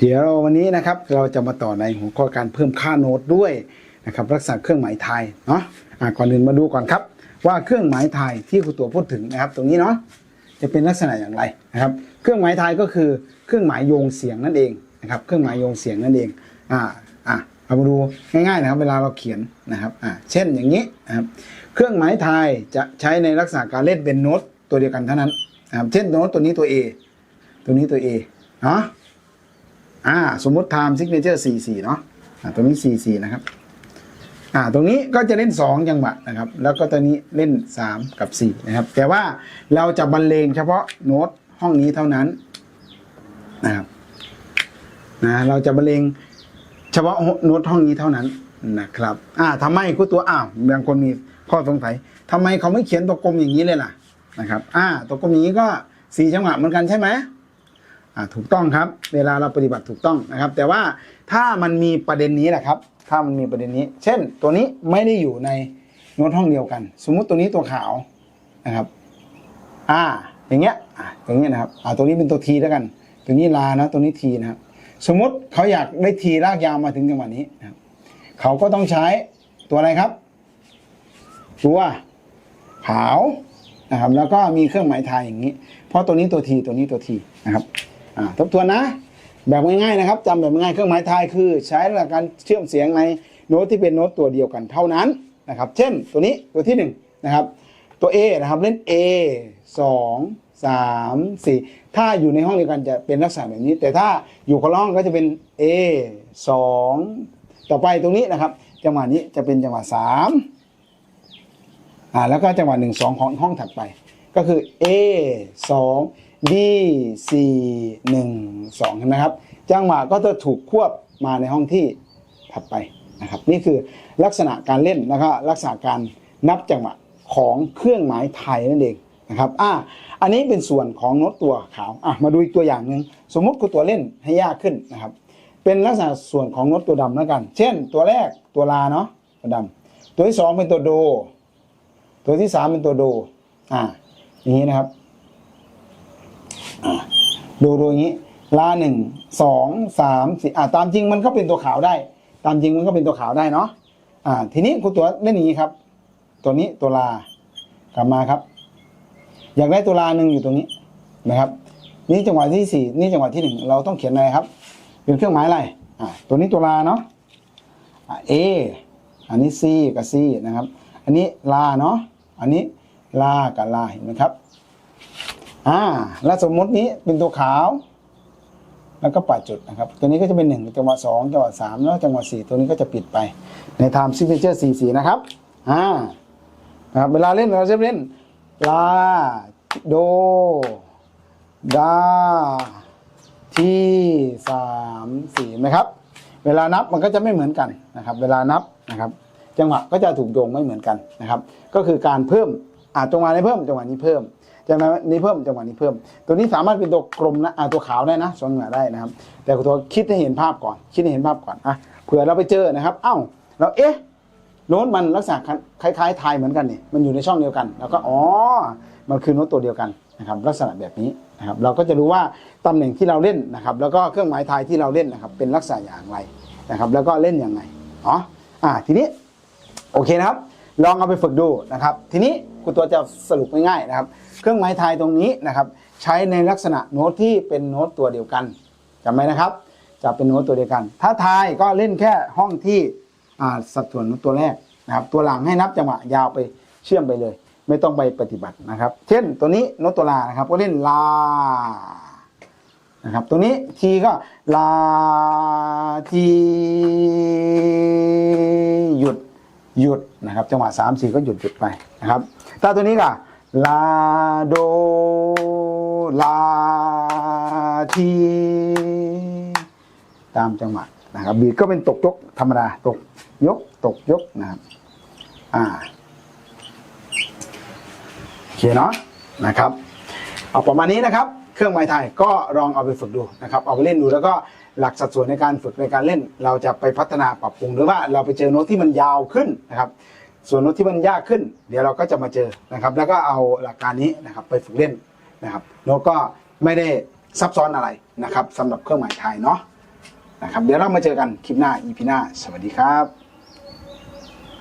เดี๋ยววันนี้นะครับเราจะมาต่อในหัวข้อการเพิ่มค่าโน้ตด้วยนะครับลักษณะเครื่องหมายไทยเนาะะก่อนอื่นมาดูก่อนครับ ว่าเครื่องหมายไทยที่ครูตัวพูดถึงนะครับ ตรงนี้เนาะจะเป็นลักษณะอย่างไรนะครับ เครื่องหมายไทยก็คือเครื่องหมายโยงเสียงนั่นเองนะครับ เครื่องหมายโยงเสียงนั่นเองอ่าอะเรามาดูง่ายๆนะครับ เวลาเราเขียนนะครับอ่าเช่นอย่างนี้นะครับเครื่องหมายไทยจะใช้ในลักษณะการเล่นเป็นโน้ตตัวเดียวกันเท่านั้นนะครับเช่นโน้ตตัวนี้ตัว A ตัวนี้ตัว A เนาะ อ่าสมมติ time signature 44เนาะอ่าตรงนี้44นะครับอ่าตรงนี้ก็จะเล่น 2 จังหวะนะครับ แล้วก็ตัวนี้เล่น 3 กับ 4 นะครับ แต่ว่าเราจะบรรเลงเฉพาะโน้ตห้องนี้เท่านั้นนะครับนะเราจะบรรเลงเฉพาะโน้ตห้องนี้เท่านั้นนะครับอ่าทำไมครูตัวอ้าวบางคนมีข้อสงสัยทำไมเขาไม่เขียนตัวกลมอย่างนี้เลยล่ะนะครับอ่าตัวกลมอย่างนี้ก็สี่จังหวะเหมือนกันใช่ไหม ถูกต้องครับ เวลาเราปฏิบัติถูกต้องนะครับ แต่ว่าถ้ามันมีประเด็นนี้แหละครับ ถ้ามันมีประเด็นนี้ เช่น ตัวนี้ไม่ได้อยู่ในโน้ตห้องเดียวกัน สมมุติตัวนี้ตัวขาวนะครับ อ่า อย่างเงี้ยอ่าอย่างเงี้นะครับ อ่าตัวนี้เป็นตัวทีแล้วกัน ตัวนี้ลานะตัวนี้ทีนะครับ สมมุติเขาอยากได้ทีลากยาวมาถึงจังหวะนี้นะครับเขาก็ต้องใช้ตัวอะไรครับ ตัวขาวนะครับ แล้วก็มีเครื่องหมายไทยอย่างนี้ เพราะตัวนี้ตัวทีตัวนี้ตัวทีนะครับ ทบทวนนะ แบบง่ายๆนะครับจำแบบง่ายเครื่องหมายทายคือ ใช้หลักการเชื่อมเสียงในโน้ตที่เป็นโน้ตตัวเดียวกันเท่านั้นนะครับ เช่นตัวนี้ตัวที่1นนะครับตัว A นะครับเล่น A 2 3 4 ถ้าอยู่ในห้องเดียวกันจะเป็นลักษณะแบบนี้ แต่ถ้าอยู่คนละห้องก็จะเป็น A 2 ต่อไปตรงนี้นะครับ จังหวะนี้จะเป็นจังหวะ3อ่าแล้วก็จังหวะ1 2 ของห้องถัดไป ก็คือ A 2 ดีสี่หนึ่งสองเห็นไหมครับ จังหวะก็จะถูกควบมาในห้องที่ถัดไปนะครับ นี่คือลักษณะการเล่นนะครับลักษณะการนับจังหวะของเครื่องหมายไทยนั่นเองนะครับอ่าอันนี้เป็นส่วนของโน้ตตัวขาวอะมาดูอีกตัวอย่างหนึ่งสมมุติคือตัวเล่นให้ยากขึ้นนะครับ เป็นลักษณะส่วนของโน้ตตัวดำแล้วกัน เช่น ตัวแรกตัวลาเนาะตัวดำตัวที่สองเป็นตัวโด ตัวที่สามเป็นตัวโดอ่าอย่างนี้นะครับ ดูดูอย่างนี้ลาหนึ่งสองสามสี่อ่าตามจริงมันก็เป็นตัวขาวได้ ตามจริงมันก็เป็นตัวขาวได้เนาะอ่า ทีนี้คุณตัวเล่นอย่างนี้ครับ ตัวนี้ตัวลากลับมาครับ อยากได้ตัวลาหนึ่งอยู่ตรงนี้นะครับ นี่จังหวะที่สี่นี่จังหวะที่หนึ่งเราต้องเขียนอะไรครับ เป็นเครื่องหมายอะไรอ่าตัวนี้ตัวลาเนาะอ่า A อันนี้ C กับ C นะครับ อันนี้ลาเนาะอันนี้ลากับลาเห็นไหมครับ อ่า แล้วสมมตินี้เป็นตัวขาว แล้วก็ปัดจุดนะครับ ตัวนี้ก็จะเป็นหนึ่งจังหวะสองจังหวะสามแล้วจังหวะสี่ตัวนี้ก็จะปิดไปใน time signature สี่สี่นะครับ อ่านะครับเวลาเล่นเราจะเล่นลาโดดาที่สามสี่ไหมครับ เวลานับมันก็จะไม่เหมือนกันนะครับ เวลานับนะครับ จังหวะก็จะถูกโยงไม่เหมือนกันนะครับ ก็คือการเพิ่มอ่าจังหวะนี้เพิ่มจังหวะนี้เพิ่ม จังหวะนี้เพิ่มจังหวะนี้เพิ่ม ตัวนี้สามารถเป็นตัวกลมนะตัวขาวได้นะสองจังหวะได้นะครับ แต่ตัวคิดให้เห็นภาพก่อน คิดให้เห็นภาพก่อนอะเผื่อเราไปเจอนะครับเอ้าเราเอ๊ะโน้ตมันลักษณะคล้ายๆไทยเหมือนกันนี่มันอยู่ในช่องเดียวกัน แล้วก็อ๋อมันคือโน้ตตัวเดียวกันนะครับลักษณะแบบนี้นะครับเราก็จะรู้ว่าตำแหน่งที่เราเล่นนะครับแล้วก็เครื่องหมายไทยที่เราเล่นนะครับเป็นลักษณะอย่างไรนะครับแล้วก็เล่นอยังไงอ๋ออ่าทีนี้โอเคนะครับ ลองเอาไปฝึกดูนะครับ ทีนี้ คุณตัวจะสรุปง่ายๆนะครับ เครื่องหมายไทยตรงนี้นะครับ ใช้ในลักษณะโน้ตที่เป็นโน้ตตัวเดียวกันจำไหมนะครับ จะเป็นโน้ตตัวเดียวกัน ถ้าทายก็เล่นแค่ห้องที่สัดส่วนตัวแรกนะครับ ตัวหลังให้นับจังหวะยาวไปเชื่อมไปเลย ไม่ต้องไปปฏิบัตินะครับ เช่นตัวนี้โน้ตตัวลานะครับ ก็เล่นลานะครับตรงนี้ทีก็ลาที หยุดนะครับจังหวะสามสี่ก็หยุดหยุดไปนะครับถ้าตัวนี้ก็ลาโดลาทีตามจังหวะนะครับบีทก็เป็นตกยกธรรมดาตกยกตกยกนะครับอ่าโอเคเนาะนะครับเอาประมาณนี้นะครับ เครื่องไม้ไทยก็ลองเอาไปฝึกดูนะครับเอาไปเล่นดูแล้วก็ หลักสัดส่วนในการฝึกในการเล่น เราจะไปพัฒนาปรับปรุงหรือว่าเราไปเจอโน้ตที่มันยาวขึ้นนะครับ ส่วนโน้ตที่มันยากขึ้น เดี๋ยวเราก็จะมาเจอนะครับ แล้วก็เอาหลักการนี้นะครับไปฝึกเล่นนะครับโน้ตก็ไม่ได้ซับซ้อนอะไรนะครับสำหรับเครื่องหมายไทยเนาะนะครับเดี๋ยวเรามาเจอกันคลิปหน้า EP หน้า สวัสดีครับ